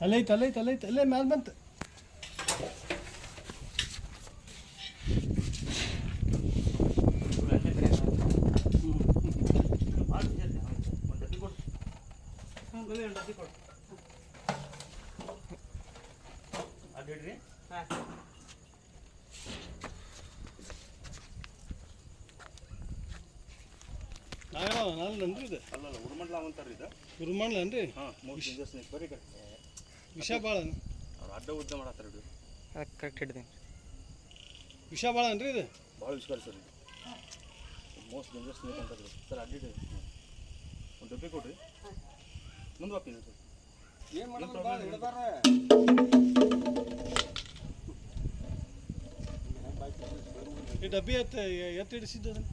ಅಲ್ಲೈತೆ ಅಲ್ಲೈತೆ ಅಲ್ಲೈತೆ ಅಲ್ಲೇ ಮ್ಯಾಲೆ ಬಂತು ಒಂದು ಡಬ್ಬಿ ಕೊಡು ಒಂದು ಡಬ್ಬಿ ಕೊಡು ಅಡ್ಡ ಹಿಡ್ರಿ ನಾಲ್ನನ್ರಿ ಇದು. ಅಲ್ಲಲ್ಲ ಉರುಮಂಡ್ಲ ಅಂತಾರ ಇದು. ಗುರುಮಣ್ಲನ್ರಿ ಹಾಂ ಮೋಸ್ಟ್ ಡೇಂಜರ್ಸ್ ಸ್ನೇಕ್ ಬರೀ ಕರೆಕ್ಟ್ ವಿಷ ಭಾಳ ಅವ್ರು ಅಡ್ಡ ಉದ್ದ ಮಾಡತ್ತಾರ ಇದು ಕರೆಕ್ಟ್ ಹಿಡ್ದೀನಿ ವಿಷ ಭಾಳ ಅನ್ರಿ ಇದು? ಭಾಳ ವಿಷಕಾರಿ ಸರ್ ಇದು. ಮೋಸ್ಟ್ ಡೇಂಜರ್ ಸ್ನೇಕ್ ಅಂತ ಸರ್ ಅಡ್ಡ ಹಿಡಿ ಒಂದು ಡಬ್ಬಿ ಕೊಡ್ರಿ. ಮುಂದೆ ಬಾಪಿನ ಸರ್ ಏನ್ ಮಾಡೋದು ಹಿಡ್ದಾರ. ಈ ಡಬ್ಬಿ ಎತ್ತ ಎತ್ತ ಹಿಡಿಸಿದ್ದು ಅದನ್ನ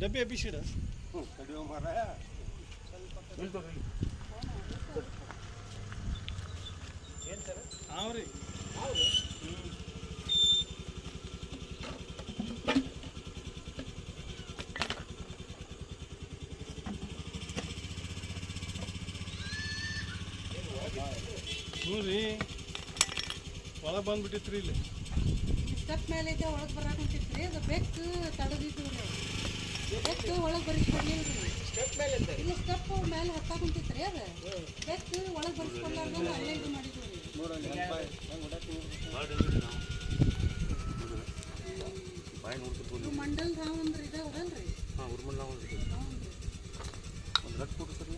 ಡಬ್ಬಿ ಎಬ್ಬಿಸಿಡ. ತೋರಿ ಹಾವ್ರಿ ಹ್ಞೂ ರೀ. ಒಳಗೆ ರೀ ಇಲ್ಲಿ. ಸ್ಟೆಪ್ ಮೇಲೆ ಐತೆ ಒಳಗೆ ಬರಕ್ಕೆ ಕುಂತಿತ್ತು ರೀ ಅದು ಬೆಕ್ಕು ತಡದಿದ್ದು ಬೆಕ್ಕು ಒಳಗೆ ಬರಿಸ್ಕೊಡ್ಲಿಲ್ಲ ರೀ ಸ್ಟೆಪ್ ಮೇಲೆ ಇಲ್ಲ ಸ್ಟೆಪ್ ಮೇಲೆ ಹತ್ತಕ್ಕೆ ಕುಂತಿತ್ತು ರೀ ಅದು. ಬೆಕ್ಕು ಒಳಗೆ ಬರಿಸ್ಕೊಡ್ಲಾರ್ದಂಗ ಅಲ್ಲೇ ಇದು ಮಾಡಿದ್ವಿ ರೀ ಮಂಡಲ್ ಹಾವು ಅಂದ್ರೆ ಇದಾವ್ರಲ್ರಿ ಹಾಂ ಉರ್ಮಲ್ ಅಂದ್ರೆ ರೀ ಒಂದು ಲಕ್ಷ ಕೊಡ್ರಿ ಸರ್